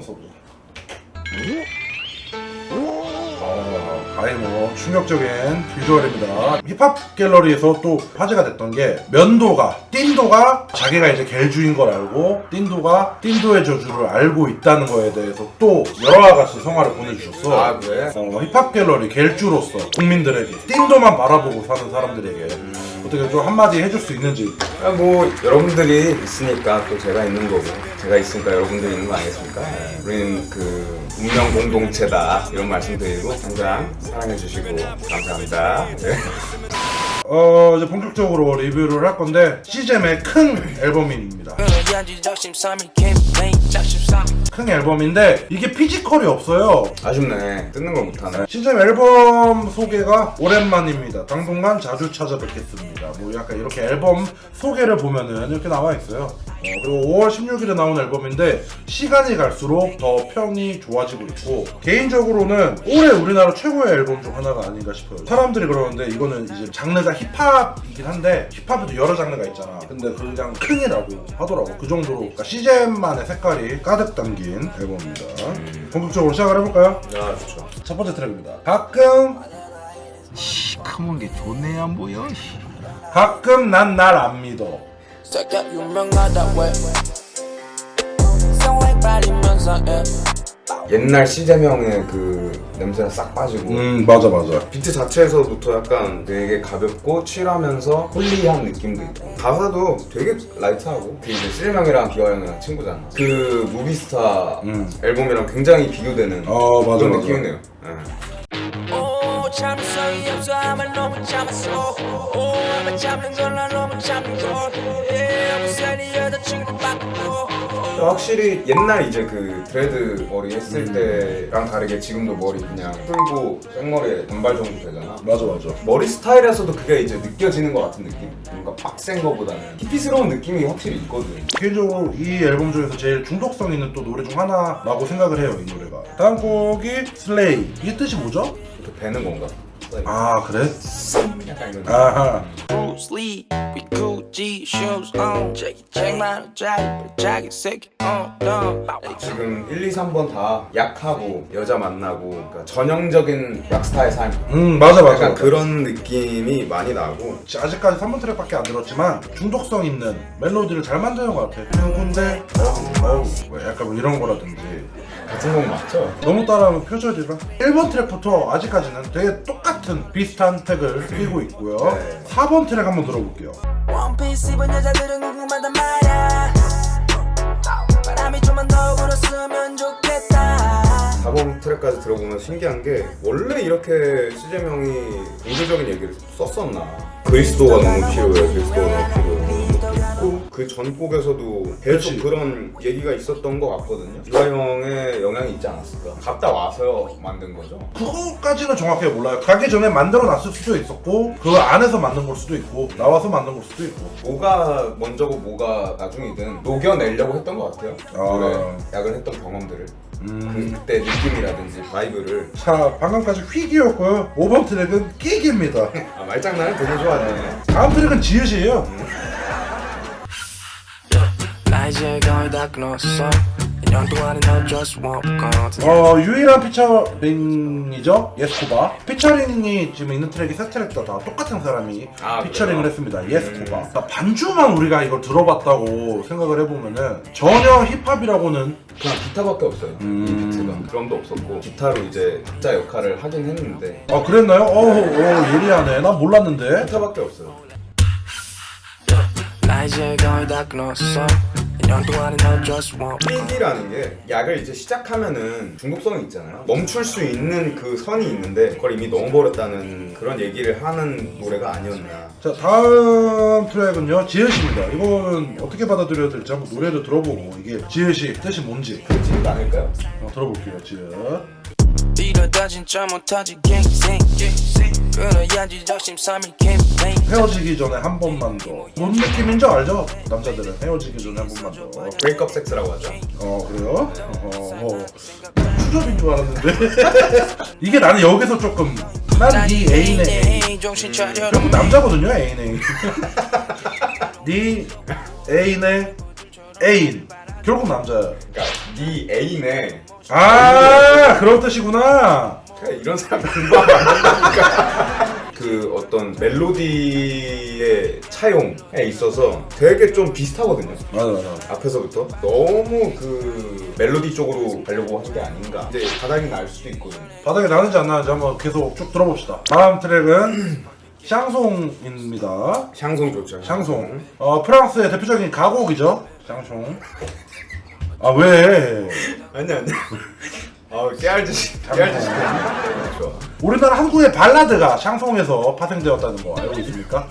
써보자. 어, 아예 뭐 충격적인 비주얼입니다. 힙합 갤러리에서 또 화제가 됐던 게 면도가 띵도가 자기가 이제 겔주인 걸 알고 띵도가 띵도의 저주를 알고 있다는 거에 대해서 또 여러 가지 성화를 보내주셨어. 아, 그래? 어, 힙합 갤러리 겔주로서 국민들에게 띵도만 바라보고 사는 사람들에게 어떻게 좀 한마디 해줄 수 있는지 아, 뭐 여러분들이 있으니까 또 제가 있는 거고 제가 있으니까 여러분들이 있는 거 아니겠습니까? 네. 우리는 그 운명 공동체다 이런 말씀드리고 항상 사랑해 주시고 감사합니다. 네. 어 이제 본격적으로 리뷰를 할 건데 시잼의 큰 앨범입니다. 캠페인 큰 앨범인데 이게 피지컬이 없어요. 아쉽네 뜯는 걸 못하네. 시잼 앨범 소개가 오랜만입니다. 당분간 자주 찾아뵙겠습니다. 뭐 약간 이렇게 앨범 소개를 보면은 이렇게 나와 있어요. 어, 그리고 5월 16일에 나온 앨범인데 시간이 갈수록 더 평이 좋아지고 있고 개인적으로는 올해 우리나라 최고의 앨범 중 하나가 아닌가 싶어요. 사람들이 그러는데 이거는 이제 장르가 힙합이긴 한데 힙합에도 여러 장르가 있잖아. 근데 그냥 큰이라고 하더라고. 그 정도로 그러니까 시잼만의 색깔이 가득 담긴 앨범입니다. 본격적으로 시작을 해볼까요? 아 좋죠. 첫 번째 트랙입니다. 가끔 시커먼 게 좋네 안 보여. 씨. 가끔 난 날 안 믿어. 유명하다 왜 성획 빠리면서 예 옛날 시제명의 그 냄새가 싹 빠지고 음 맞아 맞아. 비트 자체에서부터 약간 되게 가볍고 칠하면서 홀리한 느낌도 있고 가사도 되게 라이트하고 그 이제 시제명이랑 비화형이랑 친구잖아 그 무비스타 음. 앨범이랑 굉장히 비교되는 어, 맞아, 그런 맞아. 느낌이네요 예. 오 참을성이 없어 아마 너무 참았어 오 아마 참는 걸나 너무 참는 걸 예, 확실히 옛날 이제 그 드레드 머리 했을 음. 때랑 다르게 지금도 머리 그냥 풀고 생머리에 단발 정도 되잖아 맞아 맞아. 머리 스타일에서도 그게 이제 느껴지는 것 같은 느낌? 뭔가 빡센 거보다는 히피스러운 느낌이 확실히 있거든 개인적으로 이 앨범 중에서 제일 중독성 있는 또 노래 중 하나라고 생각을 해요 이 노래가. 다음 곡이 슬레이. 이게 뜻이 뭐죠? 이렇게 배는 건가? 아 그래? 약간 이런 아하. Lee with Gucci shoes on check it check my jacket jacket sick on 지금 1, 2, 3번 다 약하고 여자 만나고 그러니까 전형적인 락스타의 삶 음 맞아 맞아. 약간. 그런 느낌이 많이 나고 아직까지 3번 트랙밖에 안 들었지만 중독성 있는 멜로디를 잘 만드는 것 같아. 누군데? 어우, 어우. 뭐 약간 뭐 이런 거라든지. 같은 곡 맞죠? 너무 따라하면 표절이라 1번 트랙부터 아직까지는 되게 똑같은 비슷한 택을 끼고 있고요 네. 4번 트랙 한번 들어볼게요. 원피스 입은 여자들은 궁금하단 말야. 바람이 좀만 더 불었으면 좋겠다. 4번 트랙까지 들어보면 신기한 게 원래 이렇게 시제명이 공개적인 얘기를 썼었나? 그리스도가 너무 필요해 그리스도가 너무 필요해 그 전곡에서도 계속. 그런 얘기가 있었던 것 같거든요. 유아 형의 영향이 있지 않았을까? 갔다 와서 만든 거죠. 그거까지는 정확하게 몰라요. 가기 전에 만들어 놨을 수도 있었고 그 안에서 만든 걸 수도 있고 나와서 만든 걸 수도 있고. 뭐가 먼저고 뭐가 나중이든 녹여내려고 했던 것 같아요. 아. 노래 약을 했던 경험들을. 음. 그, 때 느낌이라든지 바이브를. 자 방금까지 휙이었고요. 5번 트랙은 끼기입니다. 아, 말장난을 되게 좋아하네. 다음 트랙은 지읒이에요. 나 이제 거의 다 끊었어. 1년 동안은 너 just walk on. 어 유일한 피처링이죠? 예스코바 피처링이 지금 있는 트랙이 세 트랙 다 똑같은 사람이 아, 피처링을 그래요? 했습니다. 예스코바 그러니까 반주만 우리가 이걸 들어봤다고 생각을 해보면은 전혀 힙합이라고는 그냥 기타밖에 없어요. 음. 이 비트가 드럼도 없었고 기타로 이제 박자 역할을 하긴 했는데. 아 그랬나요? 어우 어, 예리하네. 난 몰랐는데. 기타밖에 없어요. 나 이제 거의 다 끊었어 1년 동안은 너 just walk on 필기라는 게 약을 이제 시작하면은 중독성이 있잖아요. 멈출 수 있는 그 선이 있는데 그걸 이미 넣어버렸다는 그런 얘기를 하는 노래가 아니었나. 자 다음 트랙은요. 지읒입니다. 이거는 어떻게 받아들여야 될지 한번 노래도 들어보고 이게 지읒이 뜻이 뭔지. 그렇지 않을까요? 어, 들어볼게요 지읒 이러다 진짜 못하지 갱생 끊어야지 적심삼일 캠페인 헤어지기 전에 한 번만 더. 뭔 느낌인지 알죠? 남자들은 헤어지기 전에 한 번만 더. 브레이크업 섹스라고 하죠 어 그래요? 어, 어. 추접인 줄 알았는데 이게 나는 여기서 조금 난네 애인의 애인 정신 차려 결국 남자거든요 애인 애인 네 애인의 애인 결국 남자야. 그러니까 네 애인의 아 그런 뜻이구나. 그냥 이런 사람 안 된다니까. 그 어떤 멜로디의 차용에 있어서 되게 좀 비슷하거든요. 맞아 맞아. 앞에서부터 너무 그 멜로디 쪽으로 가려고 한 게 아닌가. 이제 바닥이 날 수도 있거든요. 바닥에 나는지 안 나는지 한번 계속 쭉 들어봅시다. 다음 트랙은 샹송입니다. 샹송 좋죠. 샹송. 어 프랑스의 대표적인 가곡이죠. 샹송. 아 왜? 아니 아니. 아 깨알듯이 깨알듯이. 좋아. 우리나라 한국의 발라드가 샹송에서 파생되었다는 거 알고 있습니까?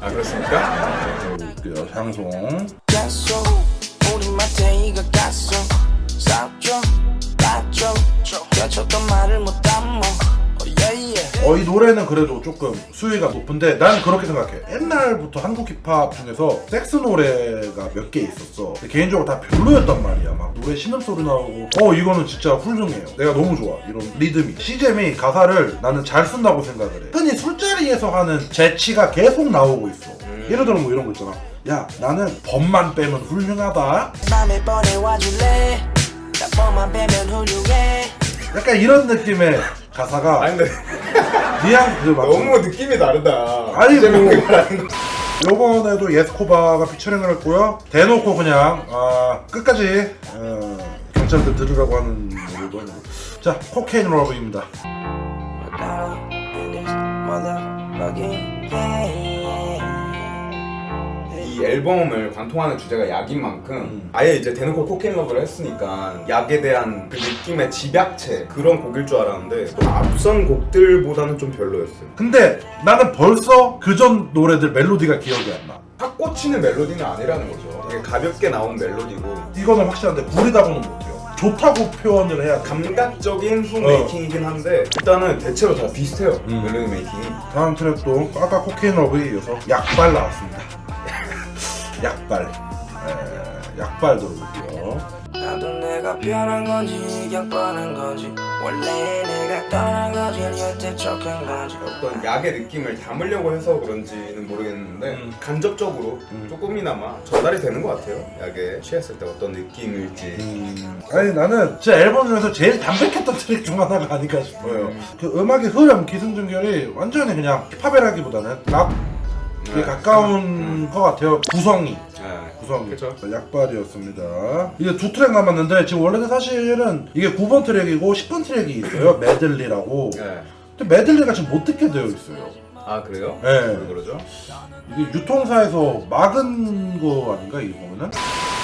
아 그렇습니까? 볼게요. 샹송. 약속 우리 마태이가 갔어 싸웠죠 봤죠 겹쳤던 말을 못 담아 어 이 노래는 그래도 조금 수위가 높은데 난 그렇게 생각해. 옛날부터 한국 힙합 중에서 섹스 노래가 몇 개 있었어. 근데 개인적으로 다 별로였단 말이야. 막 노래 신음소리 나오고 어 이거는 진짜 훌륭해요. 내가 너무 좋아. 이런 리듬이. 시잼이 가사를 나는 잘 쓴다고 생각을 해. 흔히 술자리에서 하는 재치가 계속 나오고 있어. 예를 들어 뭐 이런 거 있잖아. 야 나는 법만 빼면 훌륭하다. 맘에 뻔해 와줄래 나 뻔만 빼면 훌륭해 약간 이런 느낌의 가사가 아니 근데 니한 그 막- 너무 느낌이 다르다. 아니, 뭐. 요번에도 예스코바가 피처링을 했고요. 대놓고 그냥 아, 끝까지 어, 경찰들 들으라고 하는 노래도 아니고. 자 코케인 러브입니다. Madonna in this motherfucking game 이 앨범을 관통하는 주제가 약인 만큼 음. 아예 이제 대놓고 코케인 러브를 했으니까 약에 대한 그 느낌의 집약체 그런 곡일 줄 알았는데 또 앞선 곡들보다는 좀 별로였어요. 근데 나는 벌써 그전 노래들 멜로디가 기억이 안 나. 확 꽂히는 멜로디는 아니라는 거죠. 되게 가볍게 나온 멜로디고 이거는 확실한데 구리다고는 못해요. 좋다고 표현을 해야 돼. 감각적인 훅 어. 메이킹이긴 한데 일단은 대체로 다 비슷해요. 음. 멜로디 메이킹이. 다음 트랙도 아까 코케인 러브에 이어서 약발 나왔습니다. 약발. 에, 약발 들어볼게요. 나도 내가 변한 건지 약반한 건지 원래 내가 떠난 건지 여태 척한 건지 어떤 약의 느낌을 담으려고 해서 그런지는 모르겠는데 음. 간접적으로 음. 조금이나마 전달이 되는 것 같아요. 약에 취했을 때 어떤 느낌일지. 음, 아니 나는 제 앨범 중에서 제일 담백했던 트랙 중 하나가 아닐까 싶어요. 음. 그 음악의 흐름, 기승전결이 완전히 그냥 힙합이라기보다는 락 에 네. 가까운 것 같아요. 구성이. 네. 구성이. 그쵸. 약발이었습니다. 이제 두 트랙 남았는데 지금 원래는 사실은 이게 9번 트랙이고 10번 트랙이 있어요. 메들리라고. 네. 근데 메들리가 지금 못 듣게 되어 있어요. 아 그래요? 네. 왜 그러죠? 이게 유통사에서 막은 거 아닌가 이거 보면은?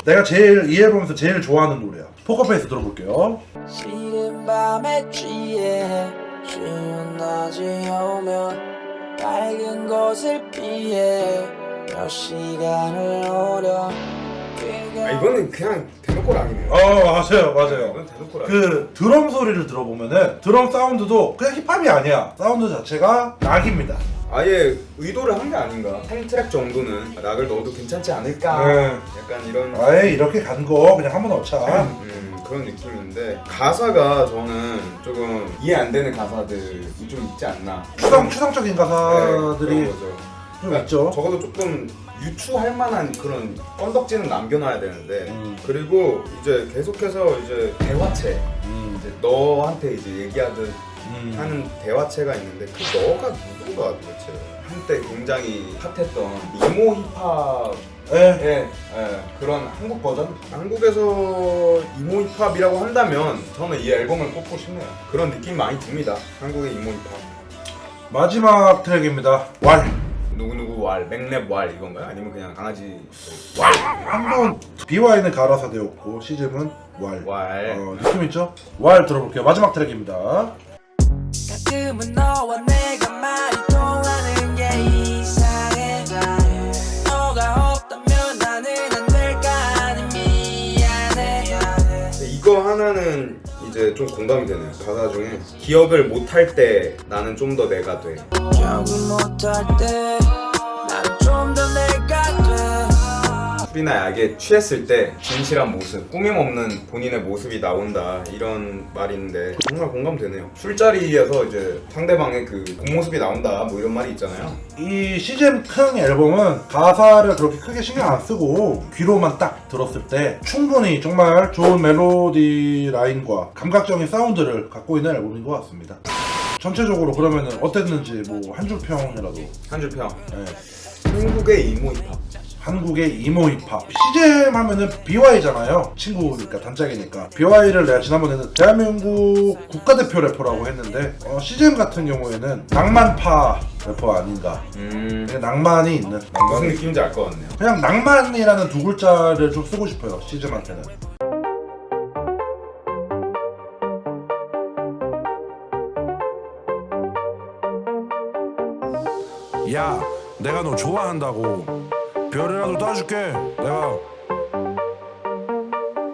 내가 제일 이 앨범에서 제일 좋아하는 노래야. 포커페이스 들어볼게요. 시린 밤에 취해 쉬운 낮이 오면 밝은 곳을 피해 몇 시간을 오려 아 이거는 그냥 대놓고 락이네요. 어 맞아요 맞아요. 이건 대놓고 락. 그 드럼 소리를 들어보면은 드럼 사운드도 그냥 힙합이 아니야. 사운드 자체가 락입니다. 아예 의도를 한 게 아닌가. 한 트랙 정도는 락을 넣어도 괜찮지 않을까. 네. 약간 이런 아예 이렇게 간 거 그냥 한번 넣자. 음, 그런 느낌인데 가사가 저는 조금 이해 안 되는 가사들이 좀 있지 않나. 추상 추상적인 네, 가사들이 그런 거죠. 좀 있죠. 적어도 조금 유추할 만한 그런 건덕지는 남겨놔야 되는데 음. 그리고 이제 계속해서 이제 대화체 음, 이제 너한테 이제 얘기하듯 음. 하는 대화체가 있는데 그 너가 누군가 도대체 한때 굉장히 핫했던 이모 힙합의 예. 예, 그런 한국 버전? 한국에서 이모 힙합이라고 한다면 저는 이 앨범을 꼽고 싶네요 그런 느낌 많이 듭니다 한국의 이모 힙합 마지막 트랙입니다. 왈. 누구누구 왈, 맥랩 왈 이건가요? 아니면 그냥 강아지 한번 BY는 가라사 되었고 시즌은 왈. 왈 어, 느낌 있죠? 왈 들어볼게요. 마지막 트랙입니다. 가끔은 너와 내가 말이 통하는 게 이상해. 너가 없다면 나는 안 될까 하니 미안해. 이거 하나는 이제 좀 공감이 되네요. 가사 중에 기억을 못할 때 나는 좀 더 내가 돼. 기억을 못할 때 술이나 약에 취했을 때 진실한 모습, 꾸밈 없는 본인의 모습이 나온다 이런 있는데 정말 공감되네요. 술자리에서 이제 상대방의 그 본모습이 나온다 뭐 이런 말이 있잖아요. 이 시즌 큰 앨범은 가사를 그렇게 크게 신경 안 쓰고 귀로만 딱 들었을 때 충분히 정말 좋은 멜로디 라인과 감각적인 사운드를 갖고 있는 앨범인 것 같습니다. 전체적으로 그러면은 어땠는지 뭐 한 줄 평이라도 한 줄 평. 예. 한국의 이모 힙합. 한국의 이모 힙합. CJM 하면은 BY잖아요. 친구니까 단짝이니까. BY를 내가 지난번에는 대한민국 국가대표 래퍼라고 했는데 어, CJM 같은 경우에는 낭만파 래퍼 아닌가. 음. 그냥 낭만이 있는. 무슨 낭만 느낌인지 알 것 같네요. 그냥 낭만이라는 두 글자를 좀 쓰고 싶어요 CJM한테는. 야, 내가 너 좋아한다고 별이라도 따줄게. 내가